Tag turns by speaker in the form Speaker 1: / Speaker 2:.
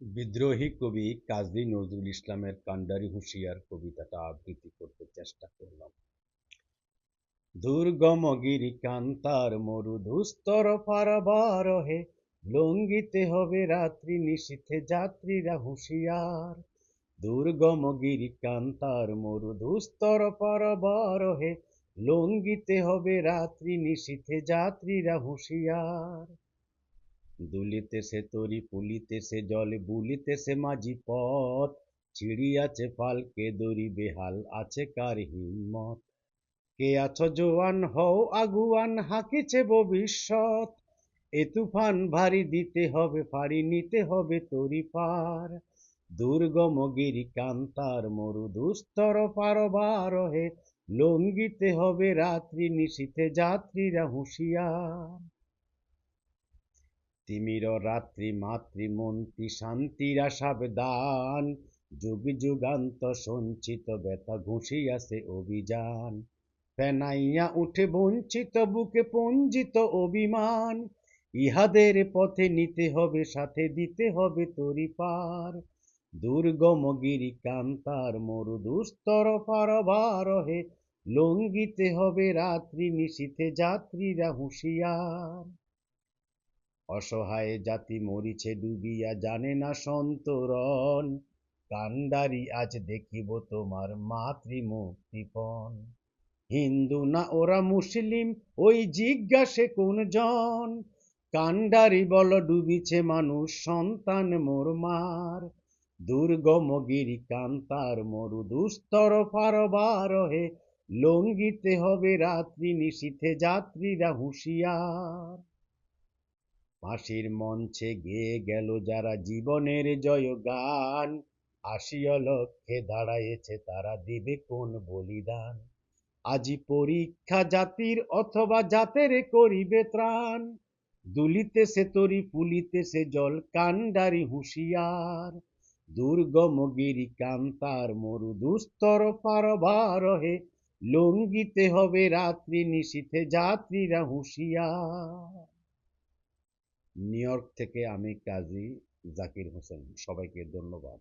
Speaker 1: বিদ্রোহী কবি কাজী নজরুল ইসলামের কান্ডারি হুঁশিয়ার কবিতাটা আবৃত্তি করতে চেষ্টা করলাম। দুর্গম গিরি কান্তার মরু দুস্তর পারাবার হে লঙ্গিতে হবে রাত্রি নিশীথে যাত্রীরা হুঁশিয়ার। দুর্গম গিরি কান্তার মরু দুস্তর পারাবার হে লঙ্গিতে হবে রাত্রি নিশীথে যাত্রীরা হুঁশিয়ার। দুলিতেছে তরি পুলিতেছে জলে বুলিতেছে মাঝি পথ। চিড়িয়াছে পালকে দড়ি, বেহাল আছে কার হিম্মত? কে আছো জোয়ান হও আগুয়ান, হাকিছে ভবিষ্যৎ। এ তুফান ভারী দিতে হবে, ফাড়ি নিতে হবে তরি পার। দুর্গম গিরি কান্তার মরু দুস্তর পারবার হে। লঙ্গিতে হবে রাত্রি নিশীথে যাত্রীরা হুঁশিয়ার। তিমির রাত্রি মাতৃমন্ত্রী শান্তিরা সাবধান। যুগ যুগান্ত সঞ্চিত ব্যথা ঘুষিয়াছে অভিযান। ফেনাইয়া উঠে বঞ্চিত বুকে পঞ্জিত অভিমান। ইহাদের পথে নিতে হবে, সাথে দিতে হবে তরি পার। দুর্গম গিরি কান্তার মরু দুস্তর পারবার হে লঙ্গিতে হবে রাত্রি নিশীথে যাত্রীরা হুঁশিয়ার। অসহায় জাতি মরিছে ডুবিয়া জানে না সন্তরণ। কান্ডারি আজ দেখিব তোমার মাতৃমুক্তিপণ। হিন্দু না ওরা মুসলিম, ওই জিজ্ঞাসে কোন জন কান্ডারি বল ডুবিছে মানুষ, সন্তান মোর মার। দুর্গম গিরি কান্তার মরু দুস্তর পারবার হে। লঙ্গিতে হবে রাত্রি নিশীথে যাত্রীরা হুঁশিয়ার। ফাঁসির মঞ্চে গেয়ে গেল যারা জীবনের জয় গান আসিয় লক্ষ্যে দাঁড়াইছে তারা দিবে কোন বলিদান? আজি পরীক্ষা জাতির অথবা জাতের করিবে ত্রাণ। দুলিতে দুলিতেছে তরি পুলিতেছে জল কান্ডারি হুঁশিয়ার। দুর্গম গিরি কান্তার মরু দুস্তর পারবার হে লঙ্গিতে হবে রাত্রি, নিশীথে যাত্রীরা হুঁশিয়ার। নিউ ইয়র্ক থেকে আমি কাজী জাকির হোসেন সবাইকে ধন্যবাদ।